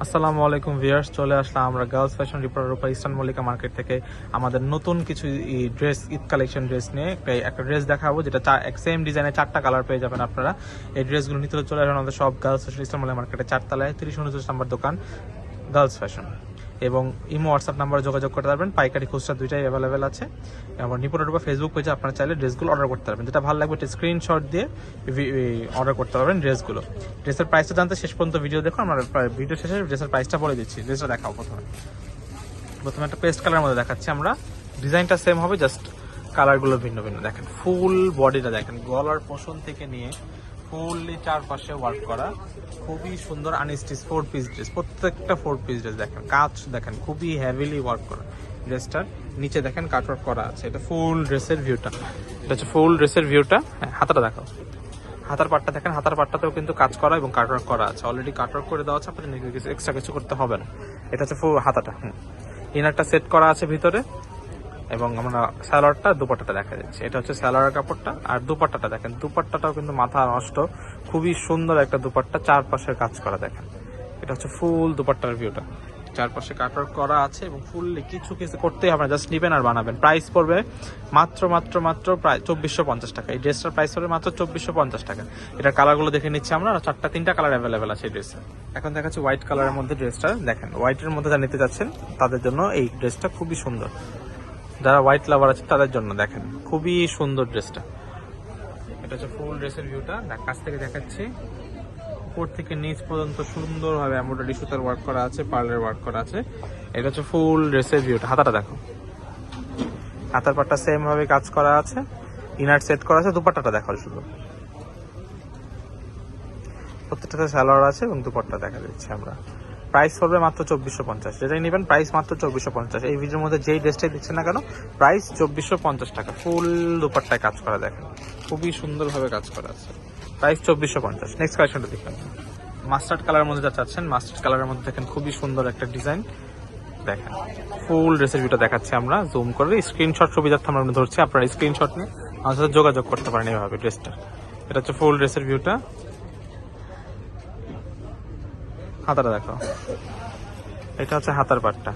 আসসালামু আলাইকুম ভিয়ার্স চলে আসলাম আমরা গার্লস ফ্যাশন রিপোর্টার উপর ইস্টার্ন মল্লিকা মার্কেট থেকে। আমাদের নতুন কিছু ড্রেস, ঈদ কালেকশন ড্রেস নিয়ে একটা- ড্রেস দেখাবো, যেটা সেম ডিজাইনে চারটা কালার পেয়ে যাবেন আপনারা। এই ড্রেসগুলো নিতে চলে আসবেন আমাদের সব গার্লস ফ্যাশন ইস্টার্ন মল্লিকা মার্কেটে চারতলায়, তিরিশ উনচল্লিশ নাম্বার দোকান, গার্লস ফ্যাশন। এবং ইমো হোয়াটসঅ্যাপ নাম্বারে যোগাযোগ করতে পারবেন। পাইকারি খুচরা দুইটাই অ্যাভেলেবেল আছে। এবং নিপুণের উপর ফেসবুক পেজে আপনারা চাইলে ড্রেসগুলো অর্ডার করতে পারবেন। যেটা ভালো লাগবে স্ক্রিনশট দিয়ে অর্ডার করতে পারবেন ড্রেসগুলো ড্রেসের প্রাইসটা জানতে শেষ পর্যন্ত ভিডিও দেখুন। আমরা ভিডিও শেষে ড্রেসের প্রাইসটা বলে দিচ্ছি। ড্রেসটা দেখাও প্রথমে। প্রথমে একটা পেস্ট কালার মধ্যে দেখাচ্ছি আমরা। ডিজাইনটা সেম হবে জাস্ট কালারগুলো ভিন্ন ভিন্ন। দেখেন ফুল বডিটা দেখেন। গলার পোষণ থেকে নিয়ে ফুললি চারপাশে ওয়ার্ক করা। খুবই সুন্দর আনস্টিচ ফোর পিস ড্রেস প্রত্যেকটা ফোর পিস ড্রেস দেখেন কাজ দেখেন, খুবই হেভিলি ওয়ার্ক করা ড্রেসটার নিচে দেখেন কাটওয়ার্ক করা আছে, এটা ফুল ড্রেসের ভিউটা এটা হচ্ছে ফুল ড্রেসের ভিউটা হ্যাঁ হাতাটা দেখাও। হাতার পাটটা দেখেন, হাতার পাটটাতেও কিন্তু কাজ করা এবং কাটওয়ার্ক করা আছে। অলরেডি কাটওয়ার্ক করে দেওয়া আছে আপনাদের কিছু এক্সট্রা কিছু করতে হবে না। এটা হচ্ছে ফুল হাতাটা, হুম। ইনারটা সেট করা আছে ভিতরে। এবং আমরা স্যালোয়ারটা দুপাট্টাটা দেখা যাচ্ছে। এটা হচ্ছে স্যালোয়ার কাপড়টা আর দুপাট্টাটা দেখেন, দুপাট্টাটাও কিন্তু মাথা নষ্ট। খুবই সুন্দর একটা দুপাট্টা চারপাশের কাজ করা দেখেন। এটা হচ্ছে ফুল দুপাট্টার ভিউটা। চারপাশে কাটওয়ার্ক করা আছে এবং ফুললি কিছু কিছু করতেই হবে জাস্ট নিবেন আর বানাবেন। প্রাইস পড়বে মাত্র মাত্র মাত্র প্রায় চব্বিশশো পঞ্চাশ টাকা। এই ড্রেসটার প্রাইস পড়বে মাত্র চব্বিশশো পঞ্চাশ টাকা। এটার কালারগুলো দেখে নিচ্ছি আমরা চারটা, তিনটা কালার অ্যাভেলেবেল আছে এই ড্রেসের এখন দেখাচ্ছি হোয়াইট কালারের মধ্যে ড্রেসটা। দেখেন হোয়াইটের মধ্যে যা নিতে যাচ্ছেন, তাদের জন্য এই ড্রেসটা খুবই সুন্দর। যারা হোয়াইট লাভার আছে, তাদের জন্য দেখেন। খুবই সুন্দর ড্রেসটা। এটা হচ্ছে ফুল ড্রেসের ভিউটা কাছ থেকে দেখাচ্ছি। উপর থেকে নিচ পর্যন্ত সুন্দরভাবে এমব্রয়ডারি সুতার ওয়ার্ক করা আছে পার্লের ওয়ার্ক করা আছে। এটা হচ্ছে ফুল ড্রেসের ভিউটা হাতাটা দেখো। হাতার পাটটা সেম ভাবে কাজ করা আছে। ইনার সেট করা আছে, দুপাট্টাটা দেখো শুধু। প্রত্যেকটাতে স্যালোয়ার আছে এবং দুপাট্টা দেখা যাচ্ছে আমরা। প্রাইস পড়বে মাত্র চব্বিশশো পঞ্চাশ। যেটাই নেবেন প্রাইস মাত্র চব্বিশশো পঞ্চাশ। এই ভিডিওর মধ্যে যেই ড্রেসটাই দিচ্ছেন না কেন প্রাইস চব্বিশশো পঞ্চাশ টাকা। ফুল দুপাট্টায় কাজ করা দেখেন। খুবই সুন্দরভাবে কাজ করা আছে। প্রাইস চব্বিশশো পঞ্চাশ। নেক্সট কালেকশনটা দেখেন। মাস্টার্ড কালারের মধ্যে যা চাচ্ছেন মাস্টার্ড কালারের মধ্যে দেখেন খুবই সুন্দর একটা ডিজাইন দেখেন। ফুল ড্রেসের ভিউটা দেখাচ্ছি আমরা। জুম করে স্ক্রিনশট ছবি সুবিধার্থে আমরা ধরছি আপনারা স্ক্রিনশট নিয়ে। আমাদের সাথে যোগাযোগ করতে পারেন এইভাবে ড্রেসটা এটা হচ্ছে ফুল ড্রেসের ভিউটা হাতাটা দেখো। এটা হচ্ছে হাতার পাটটা।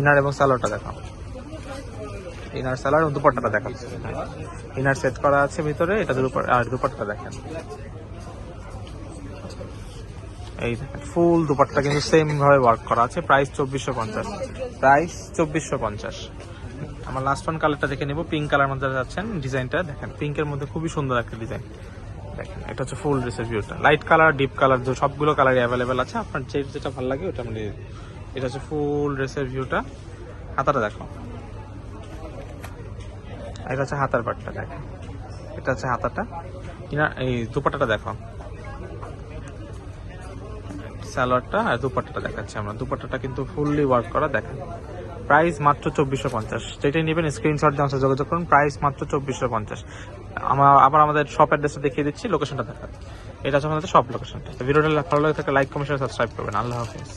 ইনার এবং স্যালোয়ারটা দেখো ইনার স্যালোয়ার এবং দুপাট্টাটা দেখাচ্ছে ইনার সেট করা আছে ভিতরে, এটা আর দুপাট্টা দেখেন। এই দেখেন ফুল দুপাট্টা কিন্তু সেম ভাবে ওয়ার্ক করা আছে। প্রাইস চব্বিশশো পঞ্চাশ। প্রাইস চব্বিশশো পঞ্চাশ। আমার লাস্ট ওয়ান কালারটা দেখে নিব। পিঙ্ক কালার মধ্যে যাচ্ছেন ডিজাইনটা দেখেন পিঙ্কের মধ্যে খুবই সুন্দর একটা ডিজাইন দেখেন, এটা হচ্ছে ফুল ড্রেসের ভিউটা লাইট কালার ডিপ কালার সবগুলো কালারই অ্যাভেলেবেল আছে, আপনার যে যেটা ভালো লাগে ওটা আমি এটা হচ্ছে ফুল ড্রেসের ভিউটা হাতাটা দেখো। এটা হচ্ছে হাতার পাটটা, দেখেন। এটা হচ্ছে হাতাটা। কিনা, এই দুপাট্টাটা দেখো। স্যালোয়ারটা আর দুপাট্টাটা দেখাচ্ছি আমরা। দুপাট্টাটা কিন্তু ফুললি ওয়ার্ক করা, দেখেন। প্রাইস মাত্র চব্বিশশো পঞ্চাশ। যেটাই নেবেন স্ক্রিনশট দিয়ে আমার যোগাযোগ করুন, প্রাইস মাত্র চব্বিশশো পঞ্চাশ। আমার আবার আমাদের শপ অ্যাড্রেসটা দেখিয়ে দিচ্ছি লোকেশনটা দেখা এটা হচ্ছে আমাদের শপ লোকেশনটা ভিডিওটা ভালো লাগে থাকে লাইক কমেন্ট সাবস্ক্রাইব করবেন। আল্লাহ হাফিজ।